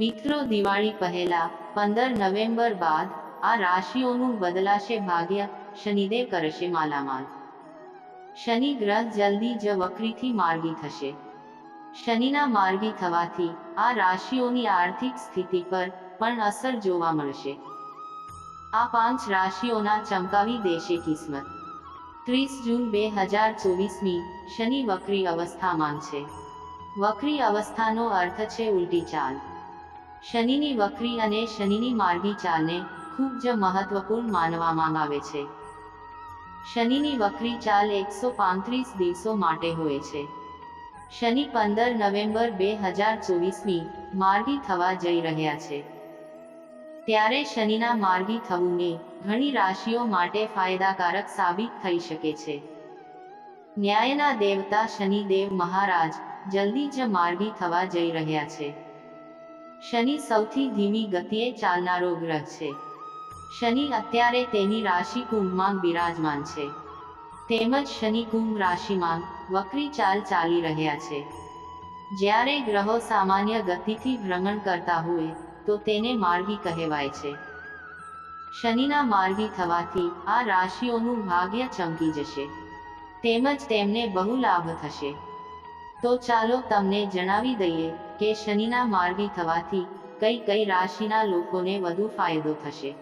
મિત્રો દિવાળી પહેલા પંદર નવેમ્બર બાદ આ રાશિઓનું બદલાશે ભાગ્ય શનિદેવ કરશે માલામાલ. શનિ ગ્રહ જલ્દી જ વક્રીથી માર્ગી થશે. શનિના માર્ગી થવાથી આ રાશિઓની આર્થિક સ્થિતિ પર પણ અસર જોવા મળશે. આ પાંચ રાશિઓના ચમકાવી દેશે કિસ્મત. ત્રીસ જૂન બે હજાર ચોવીસમી શનિ વક્રી અવસ્થામાં છે. વક્રી અવસ્થાનો અર્થ છે ઉલટી ચાલ. શનિની વક્રી અને શનિની માર્ગી ચાલને ખૂબ જ મહત્વપૂર્ણ માનવામાં આવે છે. શનિની વક્રી ચાલ એકસો પાંત્રીસ દિવસો માટે હોય છે. શનિ પંદર નવેમ્બર બે હજાર ચોવીસની માર્ગી થવા જઈ રહ્યા છે. ત્યારે શનિના માર્ગી થવુંને ઘણી રાશિઓ માટે ફાયદાકારક સાબિત થઈ શકે છે. ન્યાયના દેવતા શનિદેવ મહારાજ જલ્દી જ માર્ગી થવા જઈ રહ્યા છે. શનિ સૌથી ધીમી ગતિએ ચાલનારો ગ્રહ છે. શનિ અત્યારે તેની રાશિ કુંભમાં બિરાજમાન છે. તેમજ શનિ કુંભ રાશિમાં વક્રી ચાલ ચાલી રહ્યા છે. જ્યારે ગ્રહો સામાન્ય ગતિથી ભ્રમણ કરતા હોય, તો તેને માર્ગી કહેવાય છે. શનિના માર્ગી થવાથી આ રાશિઓનું ભાગ્ય ચમકી જશે. તેમજ તેમને બહુ લાભ થશે. તો ચાલો તમને જણાવી દઈએ કે શનિના માર્ગી થવાથી કઈ કઈ રાશિના લોકોને વધુ ફાયદો થશે.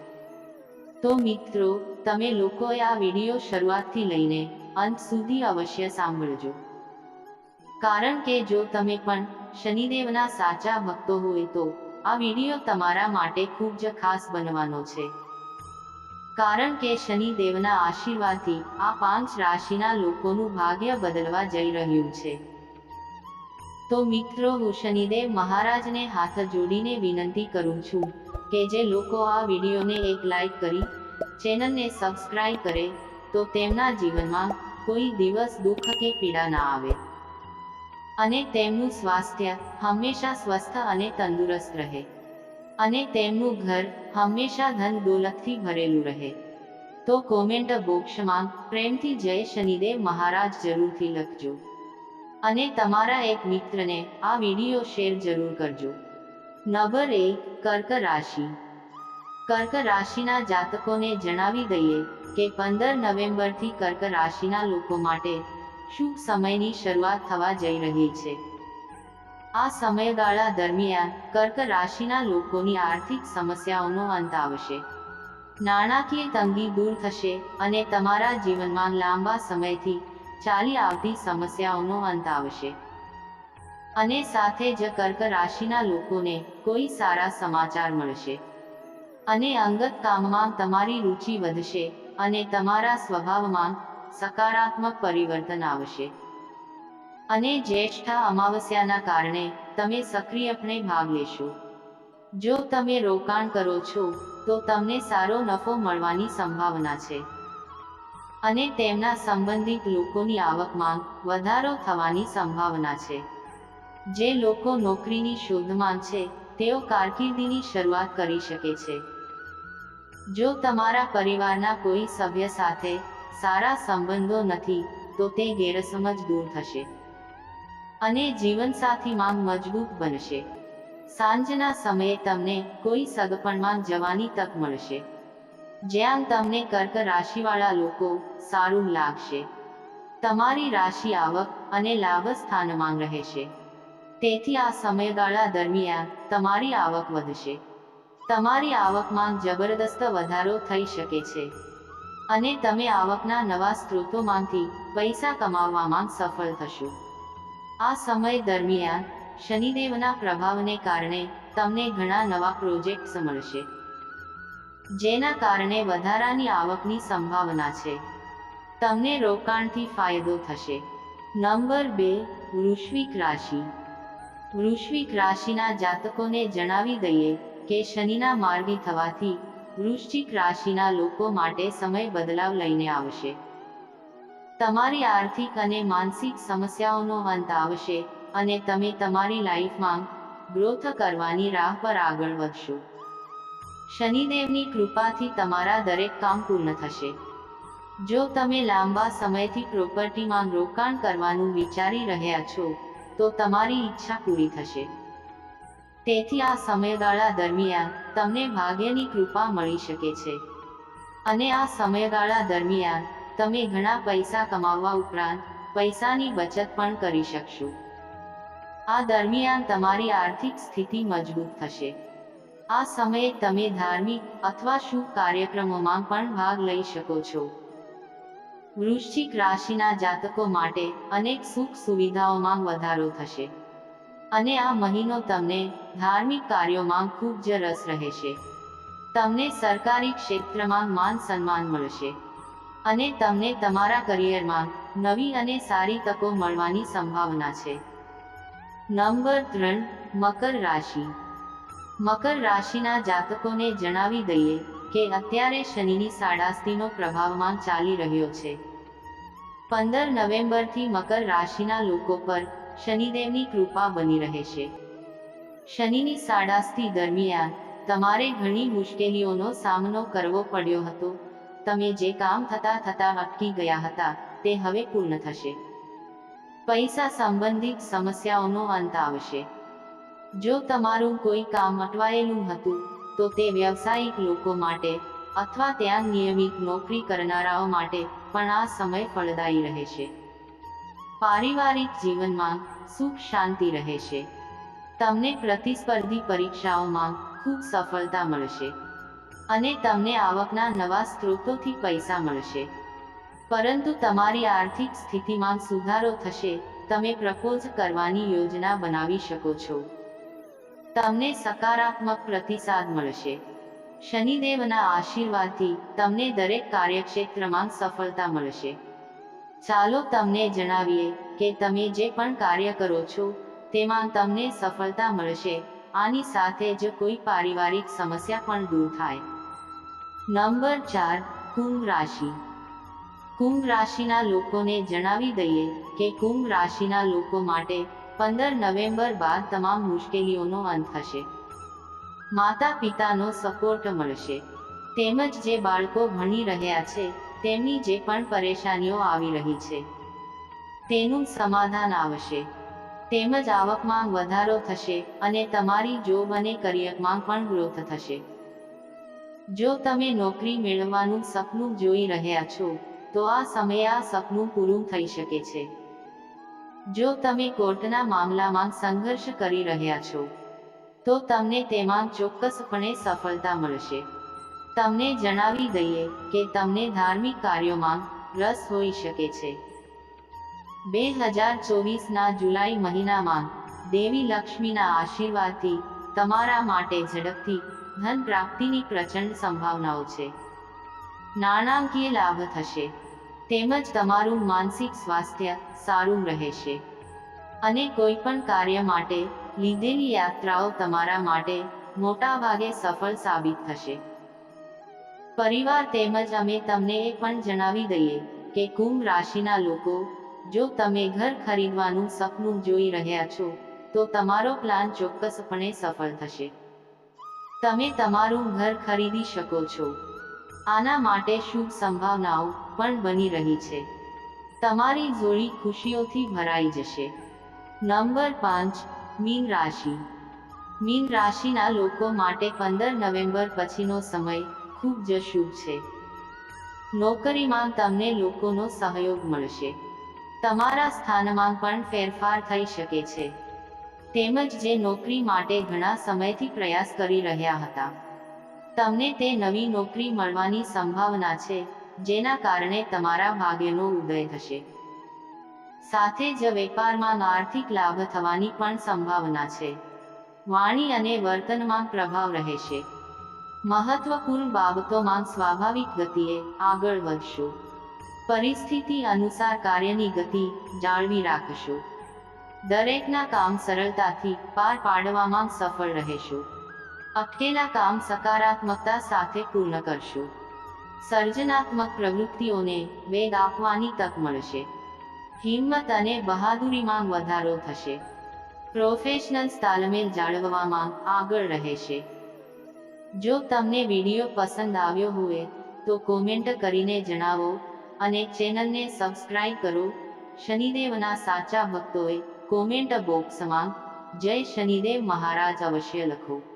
તો મિત્રો, તમે લોકોએ આ વીડિયો શરૂઆતથી લઈને અંત સુધી અવશ્ય સાંભળજો. કારણ કે જો તમે પણ શનિદેવના સાચા ભક્તો હોય તો આ વીડિયો તમારા માટે ખૂબ જ ખાસ બનવાનો છે. કારણ કે શનિદેવના આશીર્વાદથી આ પાંચ રાશિના લોકોનું ભાગ્ય બદલવા જઈ રહ્યું છે. તો મિત્રો હું શનિદેવ મહારાજને હાથ જોડીને વિનંતી કરું છું કે જે લોકો આ વિડીયોને એક લાઈક કરી, ચેનલને સબસ્ક્રાઈબ કરે, તો તેમના જીવનમાં કોઈ દિવસ દુઃખ કે પીડા ના આવે. અને તેમનું સ્વાસ્થ્ય હંમેશા સ્વસ્થ અને તંદુરસ્ત રહે. અને તેમનું ઘર હંમેશા ધન દોલતથી ભરેલું રહે. તો કોમેન્ટ બોક્સમાં પ્રેમથી જય શનિદેવ મહારાજ જરૂરથી લખજો. અને તમારા એક મિત્રને આ વીડિયો શેર જરૂર કરજો. નંબર એક, કર્ક રાશિ. કર્ક રાશિના જાતકોને જણાવી દઈએ કે પંદર નવેમ્બરથી કર્ક રાશિના લોકો માટે શુભ સમયની શરૂઆત થવા જઈ રહી છે. આ સમયગાળા દરમિયાન કર્ક રાશિના લોકોની આર્થિક સમસ્યાઓનો અંત આવશે. નાણાકીય તંગી દૂર થશે અને તમારા જીવનમાં લાંબા સમયથી ચાલી આવતી સમસ્યાઓનો અંત આવશે. અને સાથે જ કર્ક રાશિના લોકોને કોઈ સારા સમાચાર મળશે. અને અંગત કામમાં તમારી રુચિ વધશે અને તમારા સ્વભાવમાં સકારાત્મક પરિવર્તન આવશે. અને જ્યેષ્ઠા અમાવસ્યાના કારણે તમે સક્રિયપણે ભાગ લેશો. જો તમે રોકાણ કરો છો, તો તમને સારો નફો મળવાની સંભાવના છે. અને તેમના સંબંધિત લોકોની આવકમાં વધારો થવાની સંભાવના છે. જે લોકો નોકરીની શોધમાં છે, તેઓ કારકિર્દીની શરૂઆત કરી શકે છે. જો તમારા પરિવારના કોઈ સભ્ય સાથે સારા સંબંધો નથી, તો તે ગેરસમજ દૂર થશે. અને જીવનસાથીમાં મજબૂત બનશે. સાંજના સમયે તમને કોઈ સગપણમાં જવાની તક મળશે. જ્યાં તમને કર્ક રાશિવાળા લોકો સારું લાગશે. તમારી રાશિ આવક અને લાભ સ્થાનમાં રહેશે. તેથી આ સમયગાળા દરમિયાન તમારી આવક વધશે. તમારી આવકમાં જબરદસ્ત વધારો થઈ શકે છે. અને તમે આવકના નવા સ્ત્રોતોમાંથી પૈસા કમાવવામાં સફળ થશો. આ સમય દરમિયાન શનિદેવના પ્રભાવને કારણે તમને ઘણા નવા પ્રોજેક્ટ્સ મળશે. જેના કારણે વધારાની આવકની સંભાવના છે. તમને રોકાણથી ફાયદો થશે. નંબર બે, વૃશ્વિક રાશિ. વૃશ્વિક રાશિના જાતકોને જણાવી દઈએ કે શનિના માર્ગી થવાથી વૃશ્ચિક રાશિના લોકો માટે સમય બદલાવ લઈને આવશે. તમારી આર્થિક અને માનસિક સમસ્યાઓનો અંત આવશે અને તમે તમારી લાઈફમાં ગ્રોથ કરવાની રાહ પર આગળ વધશો. શનિદેવની કૃપાથી તમારા દરેક કામ પૂર્ણ થશે. જો તમે લાંબા સમયથી પ્રોપર્ટીમાં રોકાણ કરવાનું વિચારી રહ્યા છો, તો તમારી ઈચ્છા પૂરી થશે. તેથી આ સમયગાળા દરમિયાન તમને ભાગ્યની કૃપા મળી શકે છે. અને આ સમયગાળા દરમિયાન તમે ઘણા પૈસા કમાવવા ઉપરાંત પૈસાની બચત પણ કરી શકશો. આ દરમિયાન તમારી આર્થિક સ્થિતિ મજબૂત થશે. આ સમયે તમે ધાર્મિક અથવા શુભ કાર્યક્રમોમાં પણ ભાગ લઈ શકો છો. વૃશ્ચિક રાશિના જાતકો માટે અનેક સુખ સુવિધાઓમાં વધારો થશે. અને આ મહિનો તમને ધાર્મિક કાર્યોમાં ખૂબ જ રસ રહેશે. તમને સરકારી ક્ષેત્રમાં માન સન્માન મળશે. અને તમને તમારા કરિયરમાં નવી અને સારી તકો મળવાની સંભાવના છે. નંબર ત્રણ, મકર રાશિ. મકર રાશિના જાતકોને જણાવી દઈએ કે અત્યારે શનિની સાડાસ્તીનો પ્રભાવમાં ચાલી રહ્યો છે. પંદર નવેમ્બરથી મકર રાશિના લોકો પર શનિદેવની કૃપા બની રહેશે. શનિની સાડાસ્તી દરમિયાન તમારે ઘણી મુશ્કેલીઓનો સામનો કરવો પડ્યો હતો. તમે જે કામ થતા થતા અટકી ગયા હતા તે હવે પૂર્ણ થશે. પૈસા સંબંધિત સમસ્યાઓનો અંત આવશે. જો તમારું કોઈ કામ અટવાયેલું હતું, તો તે વ્યવસાયિક લોકો માટે અથવા ત્યાં નિયમિત નોકરી કરનારાઓ માટે પણ આ સમય ફળદાયી રહેશે. પારિવારિક જીવનમાં સુખ શાંતિ રહેશે. તમને પ્રતિસ્પર્ધી પરીક્ષાઓમાં ખૂબ સફળતા મળશે. અને તમને આવકના નવા સ્ત્રોતોથી પૈસા મળશે. પરંતુ તમારી આર્થિક સ્થિતિમાં સુધારો થશે, તમે પ્રપોઝ કરવાની યોજના બનાવી શકો છો. તમને સકારાત્મક પ્રતિસાદ મળશે. શનિદેવના આશીર્વાદથી તમને દરેક કાર્યક્ષેત્રમાં સફળતા મળશે. ચાલો તમને જણાવીએ કે તમે જે પણ કાર્ય કરો છો, તેમાં તમને સફળતા મળશે, આની સાથે જ કોઈ પારિવારિક સમસ્યા પણ દૂર થાય. નંબર ચાર, કુંભ રાશિ. કુંભ રાશિના લોકોને જણાવી દઈએ કે કુંભ રાશિના લોકો માટે પંદર નવેમ્બર બાદ તમામ મુશ્કેલીઓનો અંત થશે માતા પિતાનો સપોર્ટ મળશે. તેમજ જે બાળકો ભણી રહ્યા છે, તેમની જે પણ પરેશાનીઓ આવી રહી છે, તેનું સમાધાન આવશે. તેમજ આવકમાં વધારો થશે અને તમારી જોબ અને કરિયરમાં પણ ગ્રોથ થશે. જો તમે નોકરી મેળવવાનું સપનું જોઈ રહ્યા છો, તો આ સમયે આ સપનું પૂરું થઈ શકે છે. જો તમે કોર્ટના મામલામાં સંઘર્ષ કરી રહ્યા છો, તો તમને તેમાં ચોક્કસપણે સફળતા મળશે. તમને જણાવી દઈએ કે તમને ધાર્મિક કાર્યોમાં રસ હોઈ શકે છે. બે હજાર ચોવીસના જુલાઈ મહિનામાં દેવી લક્ષ્મીના આશીર્વાદથી તમારા માટે ઝડપથી ધન પ્રાપ્તિની પ્રચંડ સંભાવનાઓ છે. નાણાકીય લાભ થશે. તેમજ તમારું માનસિક સ્વાસ્થ્ય સારું રહેશે. અને કોઈ પણ કાર્ય માટે લીધેલી યાત્રાઓ તમારા માટે મોટા ભાગે સફળ સાબિત થશે. પરિવાર તેમજ અમે તમને એ પણ જણાવી દઈએ કે કુંભ રાશિના લોકો, જો તમે ઘર ખરીદવાનું સપનું જોઈ રહ્યા છો, તો તમારો પ્લાન ચોક્કસપણે સફળ થશે. તમે તમારું ઘર ખરીદી શકો છો. આના માટે શુભ સંભાવનાઓ પણ બની રહી છે. તમારી જોડી ખુશીઓથી ભરાઈ જશે. નંબર પાંચ, મીન રાશિ. મીન રાશિના લોકો માટે પંદર નવેમ્બર પછીનો સમય ખૂબ જ શુભ છે. નોકરીમાં તમને લોકોનો સહયોગ મળશે. તમારા સ્થાનમાં પણ ફેરફાર થઈ શકે છે. તેમજ જે નોકરી માટે ઘણા સમયથી પ્રયાસ કરી રહ્યા હતા. તમને તે નવી નોકરી મળવાની સંભાવના છે, જેના કારણે તમારા ભાગ્યનો ઉદય થશે. સાથે જ વેપારમાં આર્થિક લાભ થવાની પણ સંભાવના છે. વાણી અને વર્તનમાં પ્રભાવ રહેશે. મહત્વપૂર્ણ બાબતોમાં સ્વાભાવિક ગતિએ આગળ વધશો. પરિસ્થિતિ અનુસાર કાર્યની ગતિ જાળવી રાખશો. દરેકના કામ સરળતાથી પાર પાડવામાં સફળ રહેશો. અટકેલા કામ સકારાત્મકતા સાથે પૂર્ણ કરશો. સર્જનાત્મક પ્રવૃત્તિઓને વેગ આપવાની તક મળશે. હિંમત અને બહાદુરીમાં વધારો થશે. પ્રોફેશનલ તાલમેલ જાળવવામાં આગળ રહેશે. જો તમને વીડિયો પસંદ આવ્યો હોય, તો કોમેન્ટ કરીને જણાવો અને ચેનલને સબસ્ક્રાઇબ કરો. શનિદેવના સાચા ભક્તોએ કોમેન્ટ બોક્સમાં જય શનિદેવ મહારાજ અવશ્ય લખો.